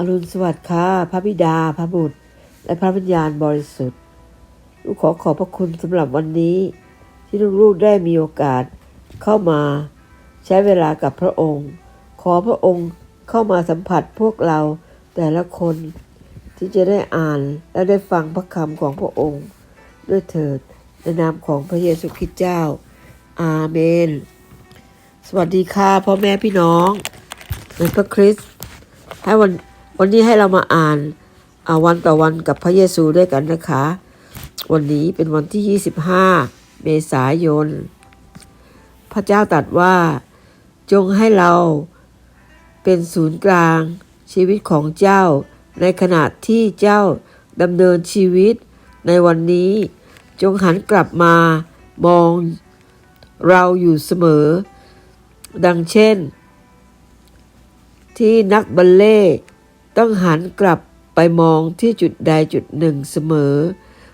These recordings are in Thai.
อรุณสวัสดิ์ค่ะพระบิดา พระบุตร และพระวิญญาณบริสุทธิ์ลูกขอขอบพระคุณสำหรับวันนี้ ที่ลูกๆได้มีโอกาสเข้ามาใช้เวลากับพระองค์ ขอพระองค์เข้ามาสัมผัสพวกเราแต่ละคนที่จะได้อ่านและได้ฟังพระคำของพระองค์ ด้วยเถิดในนามของพระเยซูคริสต์เจ้า อาเมน สวัสดีค่ะพ่อแม่พี่น้องในพระคริสต์ให้วัน วันนี้ให้เรามาอ่านาวันต่อวันกับพระเยซูด้วยกันนะคะ วันนี้เป็นวันที่ 25 เมษายน พระเจ้าตรัสว่า จงให้เราเป็นศูนย์กลางชีวิตของเจ้า ในขณะที่เจ้าดำเนินชีวิตในวันนี้ จงหันกลับมามองเราอยู่เสมอ ดังเช่น ที่นักบัลเล่ ต้องหันกลับไปมองที่จุดใดจุดหนึ่งเสมอ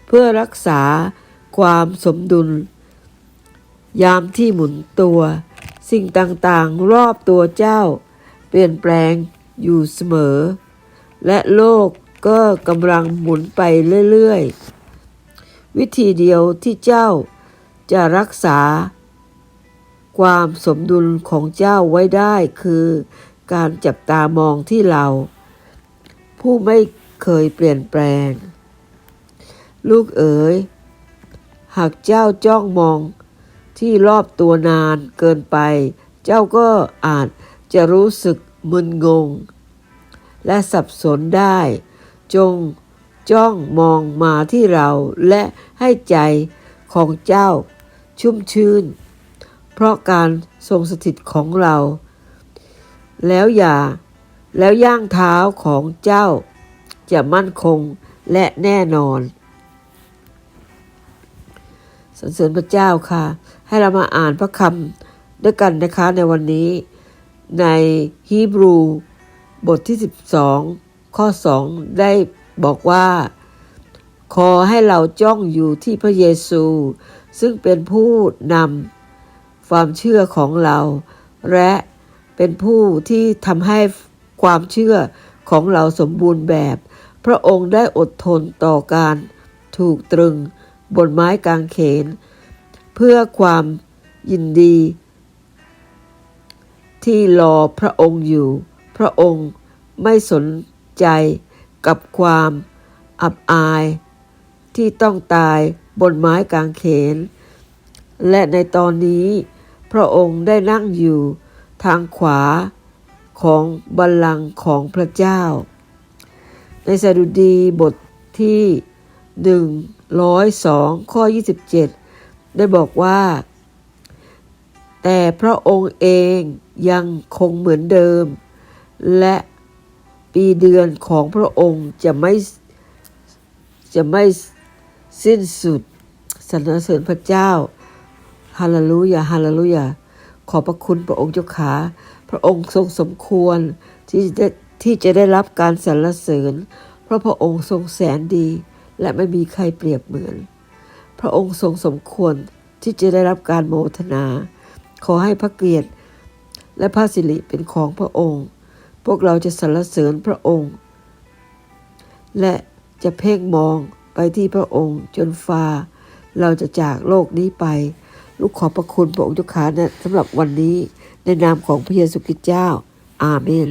เพื่อรักษาความสมดุล ยามที่หมุนตัว สิ่งต่างๆรอบตัวเจ้า เปลี่ยนแปลงอยู่เสมอ และโลกก็กำลังหมุนไปเรื่อยๆ วิธีเดียวที่เจ้าจะรักษา ความสมดุลของเจ้าไว้ได้คือการจับตามองที่เรา ผู้ไม่เคยเปลี่ยนแปลง ลูกเอ๋ย หากเจ้าจ้องมองที่รอบตัวนานเกินไป เจ้าก็อาจจะรู้สึกมึนงง และสับสนได้ จงจ้องมองมาที่เราและให้ใจของเจ้าชุ่มชื่น เพราะการทรงสถิตของเรา แล้วอย่า แล้วย่างเท้าของเจ้าจะมั่นคงและแน่นอนสรรเสริญพระเจ้าค่ะ ให้เรามาอ่านพระคำด้วยกันนะคะในวันนี้ ในฮีบรูบทที่ 12 ข้อ 2 ได้บอกว่า ขอให้เราจ้องอยู่ที่พระเยซู ซึ่งเป็นผู้นำความเชื่อของเรา และเป็นผู้ที่ทำให้ ความเชื่อของเราสมบูรณ์แบบ พระองค์ได้อดทนต่อการถูกตรึงบนไม้กางเขน เพื่อความยินดี ที่รอพระองค์อยู่ พระองค์ไม่สนใจกับความอับอาย ที่ต้องตายบนไม้กางเขน และในตอนนี้ พระองค์ได้นั่งอยู่ทางขวา ของบัลลังก์ของพระเจ้า ในสดุดีบทที่หนึ่งร้อยสองข้อ 27 ได้บอกว่า แต่พระองค์เองยังคงเหมือนเดิม และปีเดือนของพระองค์จะไม่จะไม่สิ้นสุดสรรเสริญพระเจ้าฮาเลลูยาฮาเลลูยาขอบพระคุณพระองค์เจ้าขา ระองค์ทรงสมควรที่จะที่จะได้รับการสรรเสริญ เพราะพระองค์ทรงแสนดี และไม่มีใครเปรียบเหมือน พระองค์ทรงสมควรที่จะได้รับการโมทนา ขอให้พระเกียรติและพระสิริเป็นของพระองค์ พวกเราจะสรรเสริญพระองค์ และจะเพ่งมองไปที่พระองค์จนฟ้า เราจะจากโลกนี้ไป ลูกขอพระคุณพระองค์เจ้าขานะสำหรับวันนี้ ในนามของพระเยซูคริสต์เจ้า อาเมน